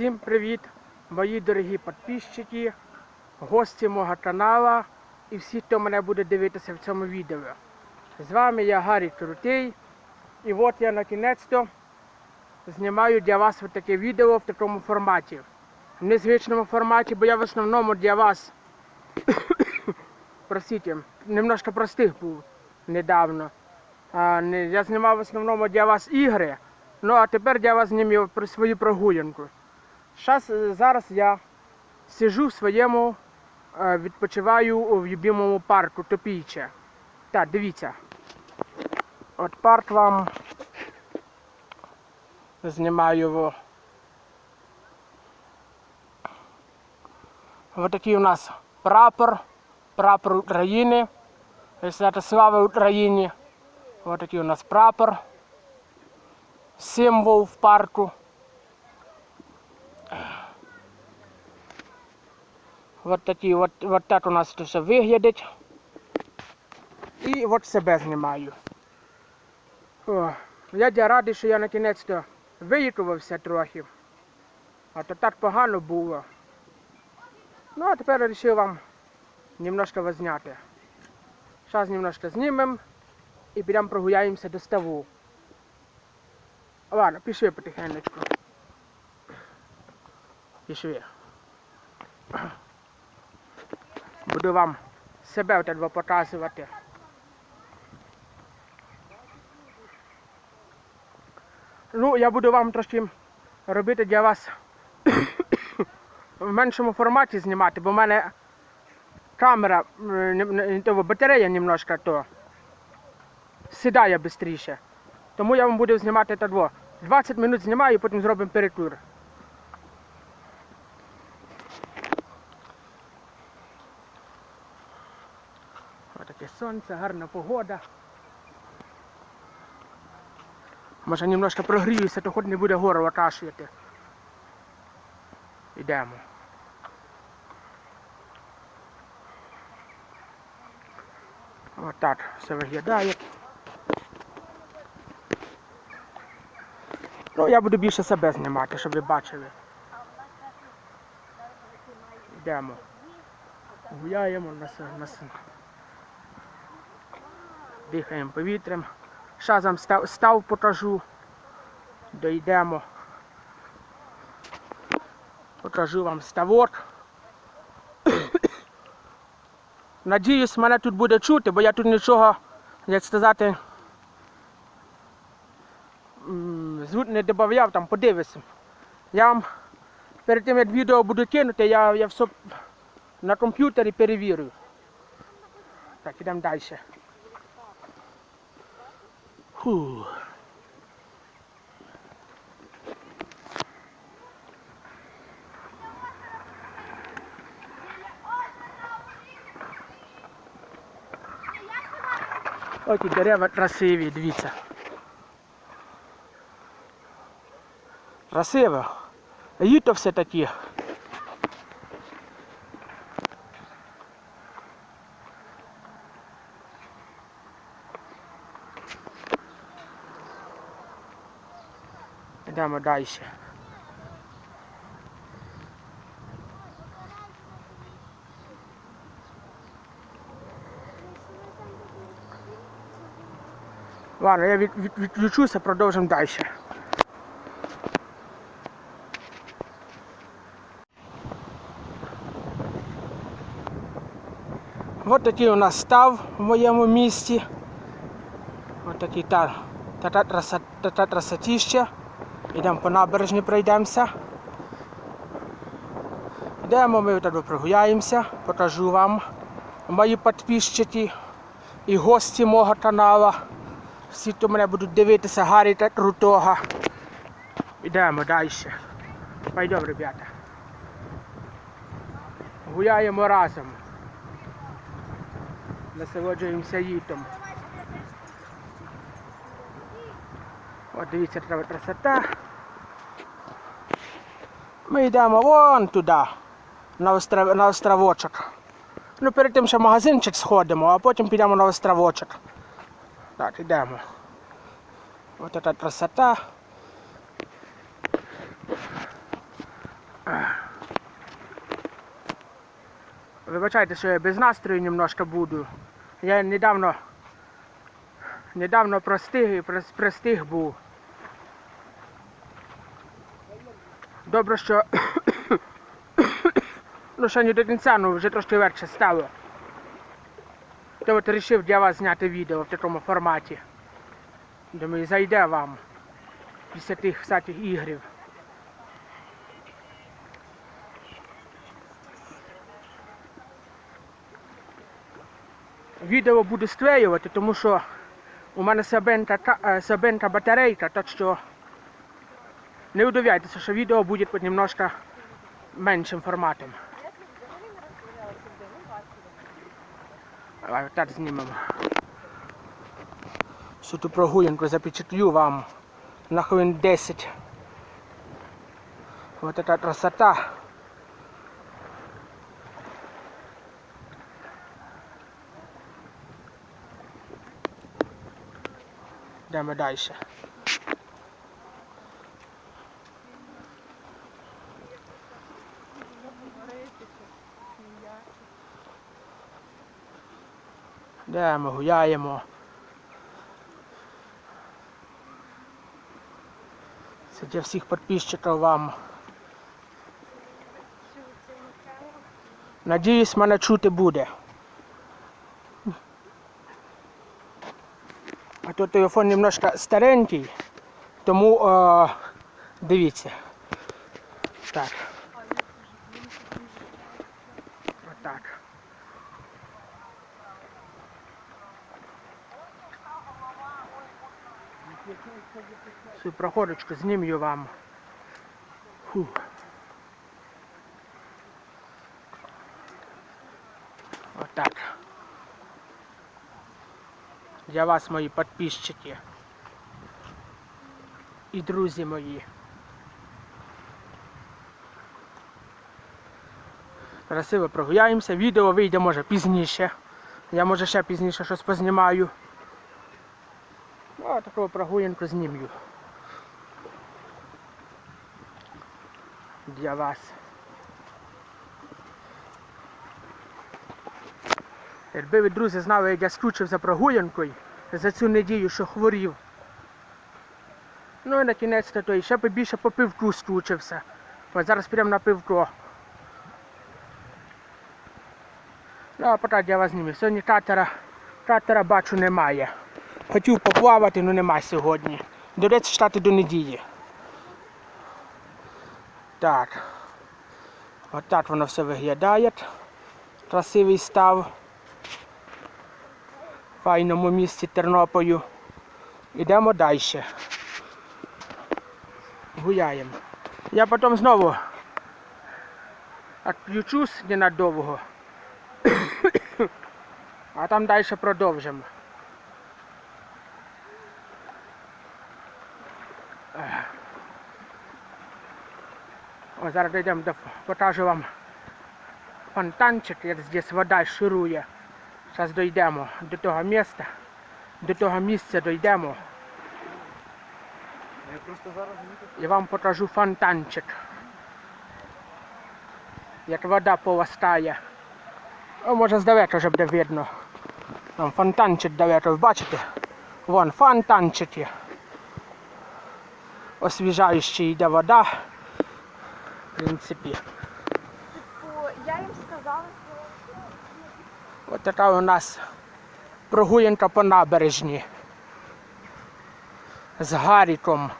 Всім привіт, мої дорогі підписчики, гості мого каналу і всі, хто мене буде дивитися в цьому відео. З вами я Гаррі Крутий. І от я на кінець-то знімаю для вас таке відео в такому форматі. В незвичному форматі, бо я в основному для вас, простите, немножко простих був недавно. Я знімав в основному для вас ігри. Ну а тепер я вас знімаю про свою прогулянку. Щас, е, зараз я сижу в своєму, е, відпочиваю у любимому парку Топійче. Так, дивіться. От парк вам знімаю його. Ось такий у нас прапор, прапор України. Сказати, слава Україні. Ось такий у нас прапор символ в парку. Вот такі, от, от так у нас тут все виглядить. І от себе знімаю. О, я радий, що я на кінець-то вилікувався трохи. А то так погано було. Ну, а тепер вирішив вам немножко вас зняти. Зараз немножко знімемо і підемо прогуляємося до ставу. Ладно, пішли потихенечку. Пішли. Буду вам себе тебе показувати. Ну, я буду вам трошки робити для вас в меншому форматі знімати, бо в мене камера, батарея немножко то сідає швидше. Тому я вам буду знімати та дво. 20 минут знімаю, потім зробимо перекур. Сонце, гарна погода. Може немножко прогріюся, то хоч не буде горло кашляти. Йдемо. Отак все виглядає. Ну, я буду більше себе знімати, щоб ви бачили. Йдемо. Гуляємо на на Дихаємо повітрям. Зараз вам став, став покажу. Дойдемо. Покажу вам ставок. Надіюсь, мене тут буде чути, бо я тут нічого, як сказати, звук не додавав, там подивися. Я вам перед тим як відео буду кинути, я, я все на комп'ютері перевірю. Так, ідемо далі. Фу. Ось ті дерева красиві, дивіться. Красиво. Літо все такі. Йдемо далі. Ладно, я від, від, відключуся, продовжимо далі. Ось такий у нас став в моєму місті. Ось такий та, та, та, краса- та, та красотіща. Йдемо по набережні, пройдемося. Йдемо, ми туди прогуляємося, покажу вам мої підписчики і гості мого каналу. Всі, хто мене будуть дивитися, Гаррі та Крутого. Йдемо далі. Пойдемо, ребята. Гуляємо разом. Насолоджуємося літом. От дивіться, треба красота. Ми йдемо вон туди, на остров, на островочок. Ну перед тим ще в магазинчик сходимо, а потім підемо на островочок. Так, йдемо. Ось така красота. Вибачайте, що я без настрою немножко буду. Я недавно недавно простиг і простиг був. Добре, що ну не до кінця, ну вже трошки легше стало. То от вирішив для вас зняти відео в такому форматі. Думаю, зайде вам після тих всяких ігрів. Відео буду склеювати, тому що у мене слабенька, ка- е, батарейка, так що не удивляйтеся, що відео буде під немножко меншим форматом. Давай так знімемо. Всю ту прогулянку запечатлю вам на хвилин 10. Вот эта красота. Йдемо далі. Йдемо, гуляємо. Це для всіх підписчиків вам. Надіюсь, мене чути буде. А то телефон немножко старенький, тому е, дивіться. Так. Отак. Цю проходочку знімлю вам. Фу. Отак. Для вас, мої підписчики. І друзі мої. Красиво прогуляємося. Відео вийде може пізніше. Я може ще пізніше щось познімаю. Ну, а таку прогулянку знімлю. Для вас. Якби ви, друзі, знали, як я скучив за прогулянкою за цю неділю, що хворів. Ну і на кінець то і ще побільше по пивку скучився. Ось зараз прямо на пивко. Ну, а поки я вас зніму. Сьогодні катера, катера бачу немає. Хотів поплавати, але нема сьогодні. До речі, читати до неділі. Так. Отак воно все виглядає. Красивий став. В файному місті Тернополю. Ідемо далі. Гуляємо. Я потім знову відключусь ненадовго. А там далі продовжимо. О, зараз дійдемо до покажу вам фонтанчик, як здесь вода ширує. Зараз дійдемо до того місця. До того місця дійдемо. Я вам покажу фонтанчик. Як вода повостає. О, може здалека вже буде видно. Там фонтанчик далеко, бачите? Вон фонтанчик є. Освіжаючий йде вода. Принципі. Типу, я їм сказала, що Ось така у нас прогулянка по набережні. З Гаріком.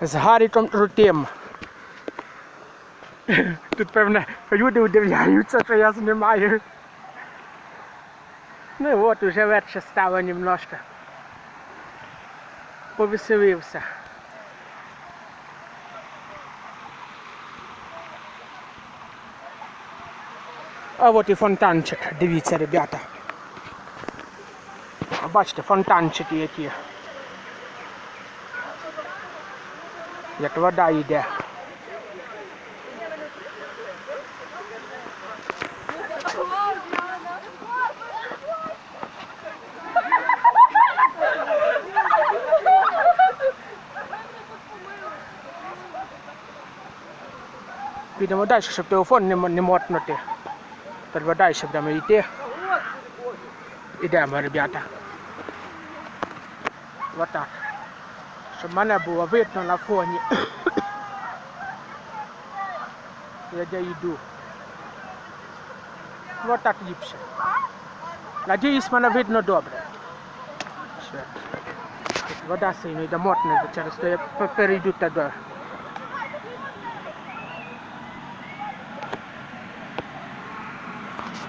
З Гаріком крутим. Тут, певне, люди удивляються, що я знімаю. Ну і от уже легше стало немножко. Повеселився. А от і фонтанчик, дивіться, ребята. Бачите, фонтанчики які. Як вода йде. Їдемо далі, щоб телефон не мотнути. Треба далі будемо йти. Ідемо, ребята. Вот так. Щоб мене було видно на фоні. Я де йду. Вот так ліпше. Надіюсь, мене видно добре. Вода сильно йде мотне, через то я перейду туди.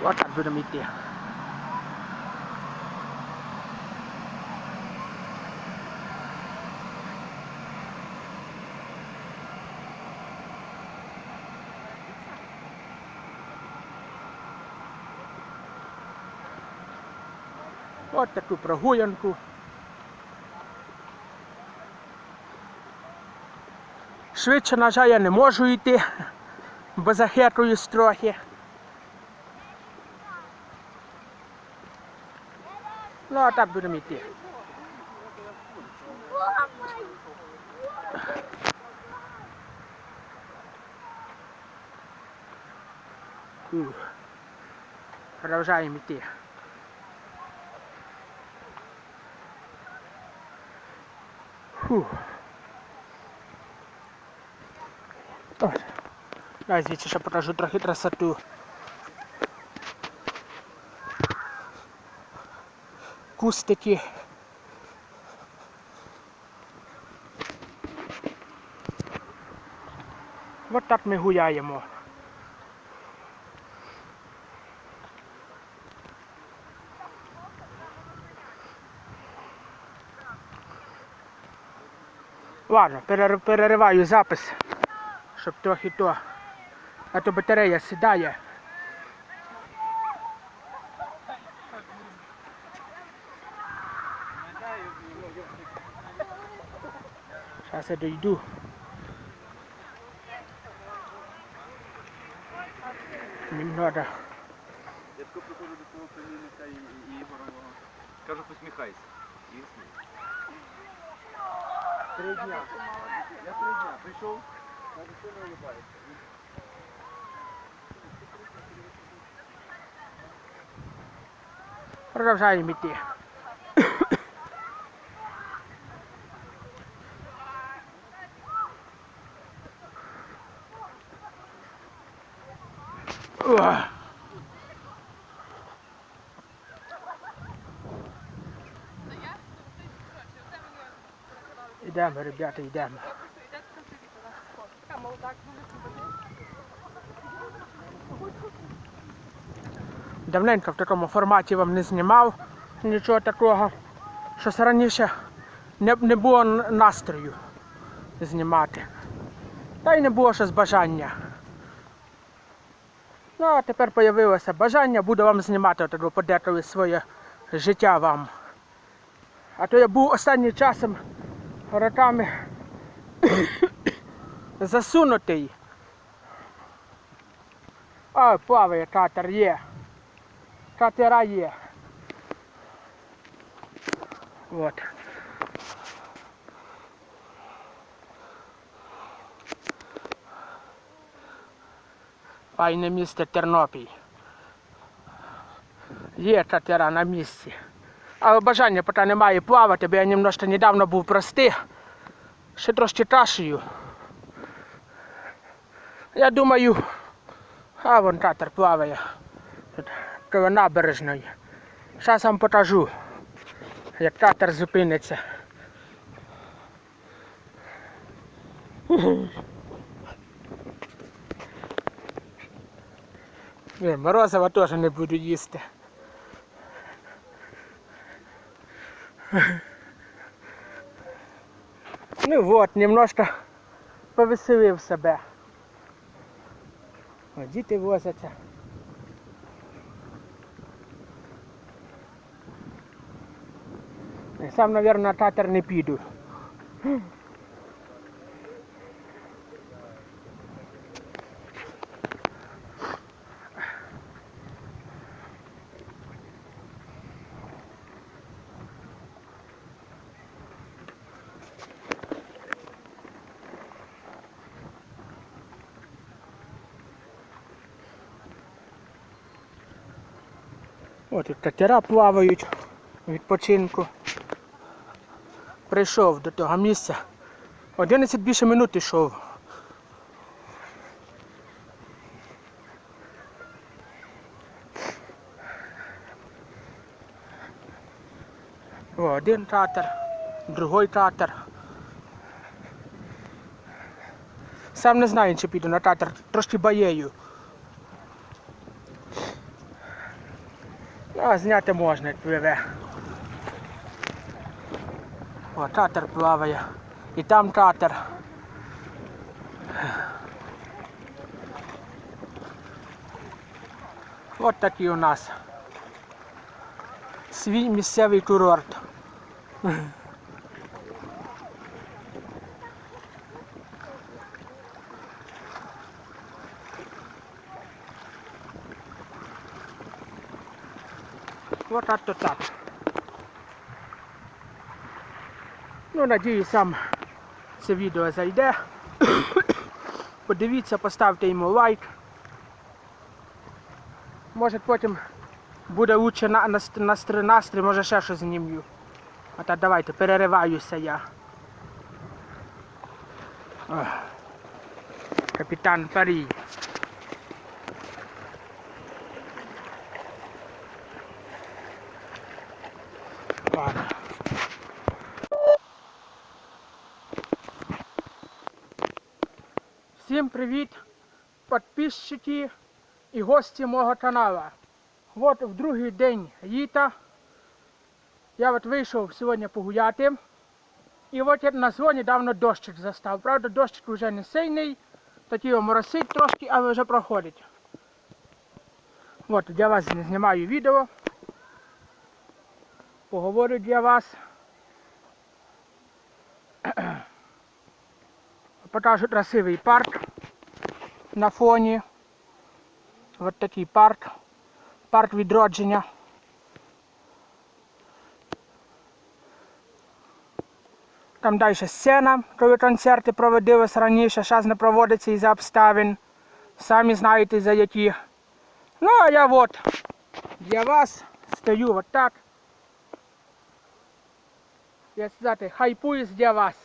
Вот так будемо йти. От таку прогулянку. Швидше, на жаль, я не можу йти, бо захитуюсь трохи. Ну, а так будемо йти. Ух. Продовжаємо йти. Фух. Ось. Дай звідси ще покажу трохи красоту. Кустики. От так ми гуляємо. Ладно, перер- перериваю запис, щоб трохи то. А то батарея сідає. Зараз я дойду. Немного. Я тако приходжу до свого племінника і, Ігорового. Кажу, посміхайся. І. Три дня. Я три дня прийшов, каже, що не улыбається. Продовжаємо йти. Йдемо, ребята, йдемо. Давненько в такому форматі вам не знімав нічого такого. Щось раніше не, не було настрою знімати. Та й не було щось бажання. Ну, а тепер з'явилося бажання, буду вам знімати от подеколи своє життя вам. А то я був останнім часом роками засунутий. Ой, плаває катер є. Катера є. От. Файне місто Тернопіль. Є катера на місці. Але бажання поки немає плавати, бо я немножко недавно був простий. Ще трошки кашею. Я думаю, а вон катер плаває. Тут набережної. Зараз вам покажу, як катер зупиниться. Ні, морозива теж не буду їсти. Ну вот, немножко повеселив себе. О, діти возяться. Сам, наверное, на катер не піду. От тут катера плавають відпочинку. Прийшов до того місця. 11 більше минут йшов. Один катер, другий катер. Сам не знаю, чи піду на катер, трошки боєю. А, зняти можна, як пливе. О, катер плаває. І там катер. От такий у нас свій місцевий курорт. Вот так то так. Ну, надіюсь, сам це відео зайде. Подивіться, поставте йому лайк. Може потім буде лучше на, настрій, настрій, настрій, може ще щось знімлю. А та давайте, перериваюся я. Ох. Капітан Парій. Ладно. Всім привіт, підписчики і гості мого каналу. От в другий день літа я от вийшов сьогодні погуляти. І от я на сьогодні давно дощик застав. Правда, дощик вже не сильний, такий моросить трошки, але вже проходить. От для вас знімаю відео. Поговорю для вас. Покажу красивий парк на фоні. Ось такий парк. Парк відродження. Там далі сцена, коли концерти проводились раніше, зараз не проводиться із-за обставин. Самі знаєте за які. Ну, а я от для вас стою от так. Я сказати, хайпуюсь для вас.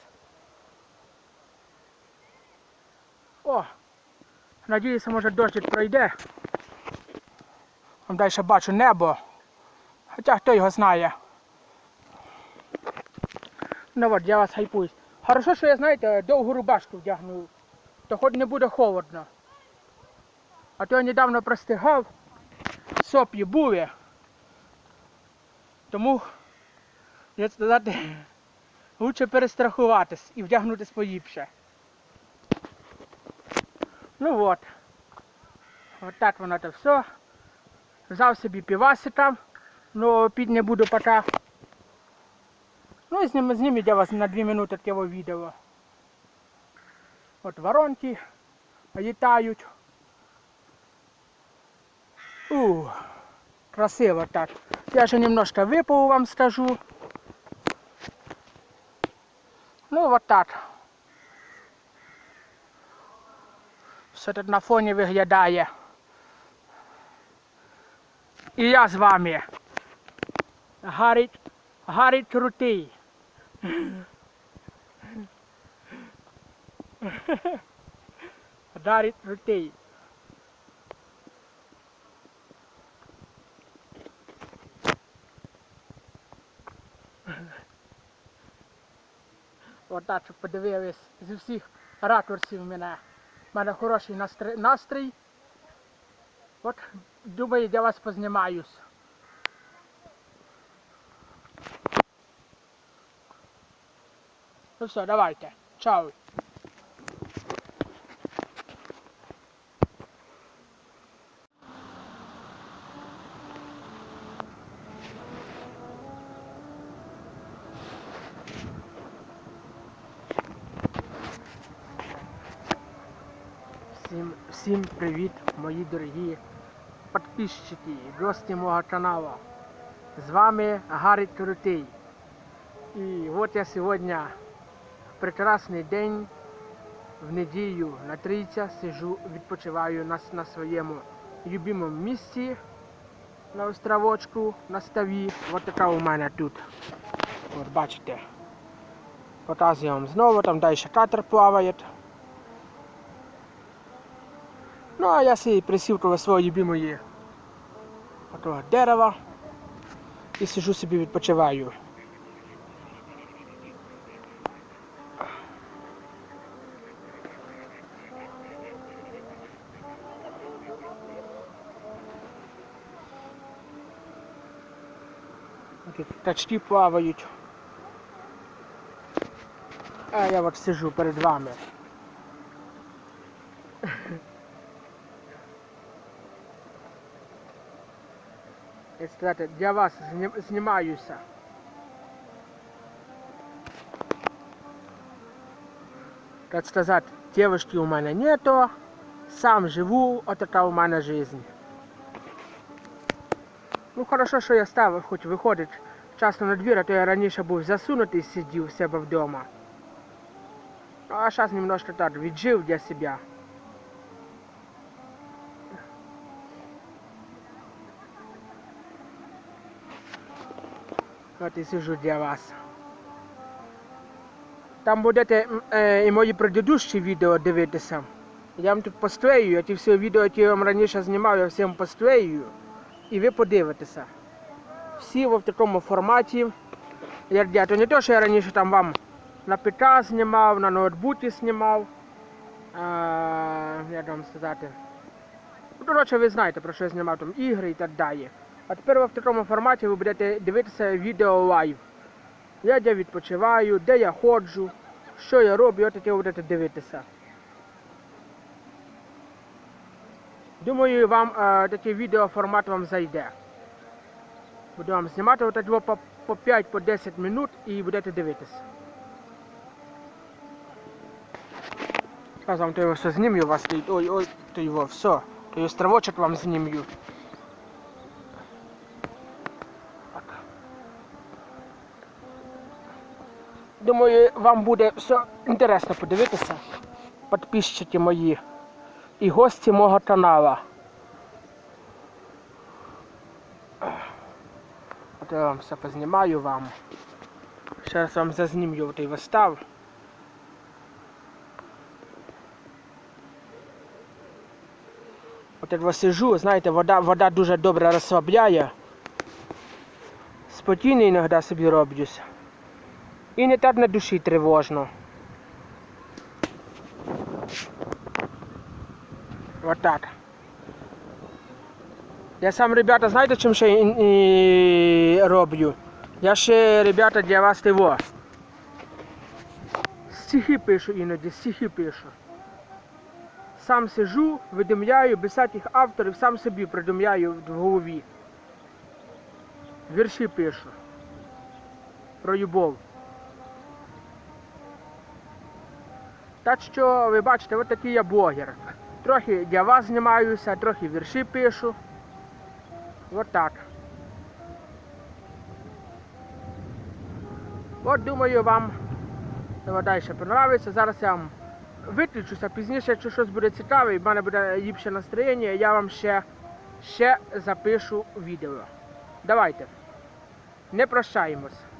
О, надіюся, може дощик пройде. Далі бачу небо. Хоча хто його знає. Ну от, я вас хайпуюсь. Хорошо, що я, знаєте, довгу рубашку вдягнув. То хоч не буде холодно. А то я недавно простигав, сопі були. Тому, як сказати, лучше перестрахуватись і вдягнутись поліпше. Ну от. От так воно то все. Взяв собі півасика, но під не буду пока. Ну і зніму, зніму для вас на 2 минути таке відео. От воронки літають. У, красиво так. Я ще немножко випав, вам скажу. Ну вот так. Все тут на фоні виглядає. І я з вами. Гарить, гарить крутий. Гарить крутий. Отак, подивились з усіх ракурсів мене. У мене хороший настрій. От, думаю, для вас познімаюсь. Ну все, давайте. Чао. Всім, всім привіт, дорогі підписчики, гості мого каналу. З вами Гаррі Крутий. І от я сьогодні прекрасний день, в неділю на трійця сижу, відпочиваю на, на своєму любимому місці. на островочку, на ставі. От така у мене тут. От бачите. Показую вам знову, там далі катер плаває. Ну, а я собі присів коло своєї любимої отого дерева і сижу собі відпочиваю. Тут качки плавають. А я от сижу перед вами. Сказати, для вас зні- знімаюся. Так сказати, девушки у мене нету, сам живу, от така у мене жизнь. Ну хорошо, що я став, хоч виходить часто на двір, а то я раніше був засунутий, сидів в себе вдома. Ну, а зараз немножко так віджив для себе. Сижу для вас. Там будете е, і мої предыдущі відео дивитися. Я вам тут посклею, ті всі відео, які я вам раніше знімав, я всім посклею. І ви подивитеся. Всі в такому форматі. Я, то не те, що я раніше там вам на ПК знімав, на ноутбуці знімав. А, як вам сказати. Ну, коротше, ви знаєте, про що я знімав там ігри і так далі. А тепер ви в такому форматі ви будете дивитися відео лайв. Я де відпочиваю, де я ходжу, що я роблю, от таке ви будете дивитися. Думаю, вам е, такий відеоформат вам зайде. Буду вам знімати його по, по 5-10 минут і будете дивитися. Зараз вам то його все знімлю, у вас. Ой, ой, то його все. То його стравочок вам знімлю. Думаю, вам буде все інтересно подивитися. Підписчики мої і гості мого канала. От я вам все познімаю вам. Ще раз вам зазнімлю той вистав. От як я сижу, знаєте, вода, вода дуже добре розслабляє. Спокійно іноді собі роблюсь. І не так на душі тривожно. Вот так. Я сам, ребята, знаєте, чим ще роблю? Я ще, ребята, для вас того. Стихи пишу іноді, стихи пишу. Сам сижу, видумляю, без всяких авторів, сам собі придумляю в голові. Вірші пишу. Про любов. Так що, ви бачите, от такий я блогер. Трохи для вас знімаюся, трохи вірші пишу. От так. От думаю вам далі подобається. Зараз я вам виключуся пізніше, якщо щось буде цікаве і в мене буде ліпше настроєння, я вам ще, ще запишу відео. Давайте. Не прощаємось.